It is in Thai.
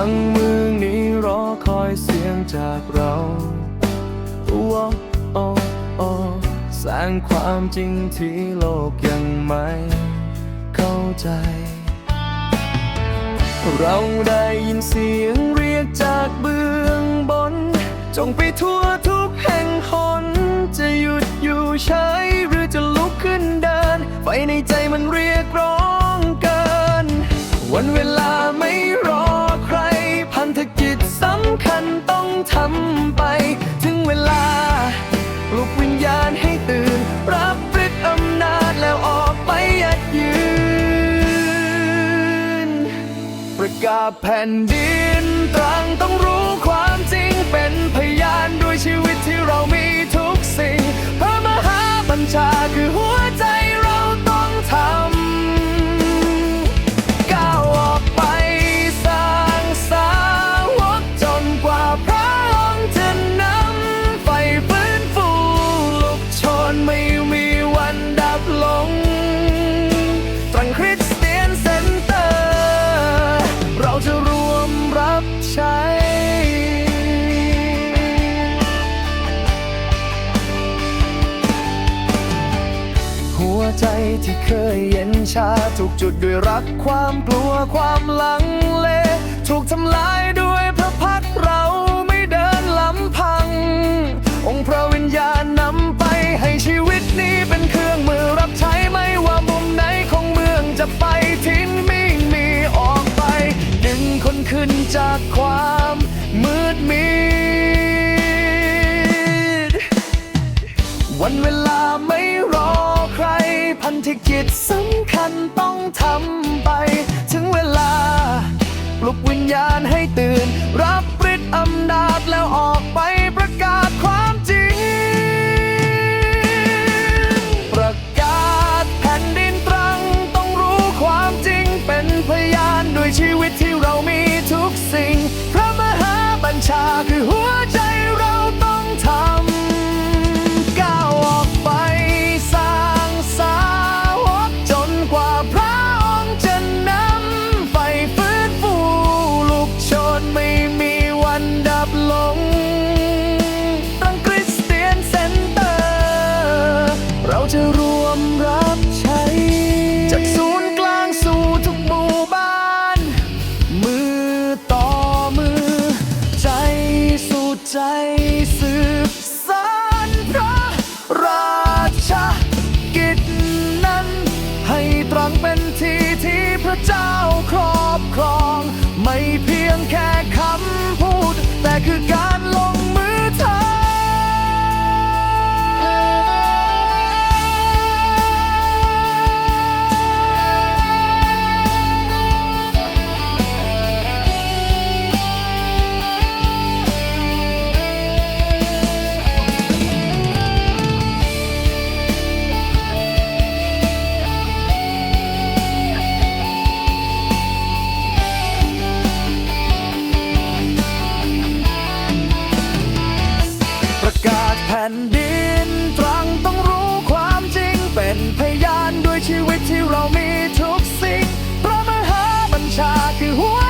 ังเมืองนี้รอคอยเสียงจากเราวอโอโอแสงความจริงที่โลกยังไม่เข้าใจ เราได้ยินเสียงเรียกจากเบื้องบน จงไปทั่วทุกแห่งหน จะหยุดอยู่เฉยหรือจะลุกขึ้นเดิน ไฟในใจมันเรียกร้องำไป ถึงเวลาปลุกวิญญาณให้ตื่น รับฤทธิ์อำนาจแล้วออกไปยัดยืน ประกาศแผ่นดินตรังต้องรู้ความจริงเป็นพย ที่เคยเย็นชาถูกจุดด้วยรักความกลัวความลังเลถูกทำลายด้วยพระพักเราไม่เดินลำพัง องค์พระวิญญาณนำไปให้ชีวิตนี้เป็นเครื่องมือรับใช้ไม่ว่ามุมไหนของเมืองจะไปทิ้งไม่มีออกไป ดึงคนขึ้นจากความมืดมิดวันเวลา กิจสำคัญต้องทำไป ถึงเวลาปลุกวิญญาณให้ตื่นรับ ใจสืบสานพระราชกิจนั้น ให้ตรังเป็นที่ที่พระเจ้าครอบครอง ไม่เพียงแค่คำพูด แต่คือการ นดินตรังต้องรู้ความจริง เป็นพยานด้วยชีวิตที่เรามีทุกสิ่ง พระมหาบัญชาคือหัว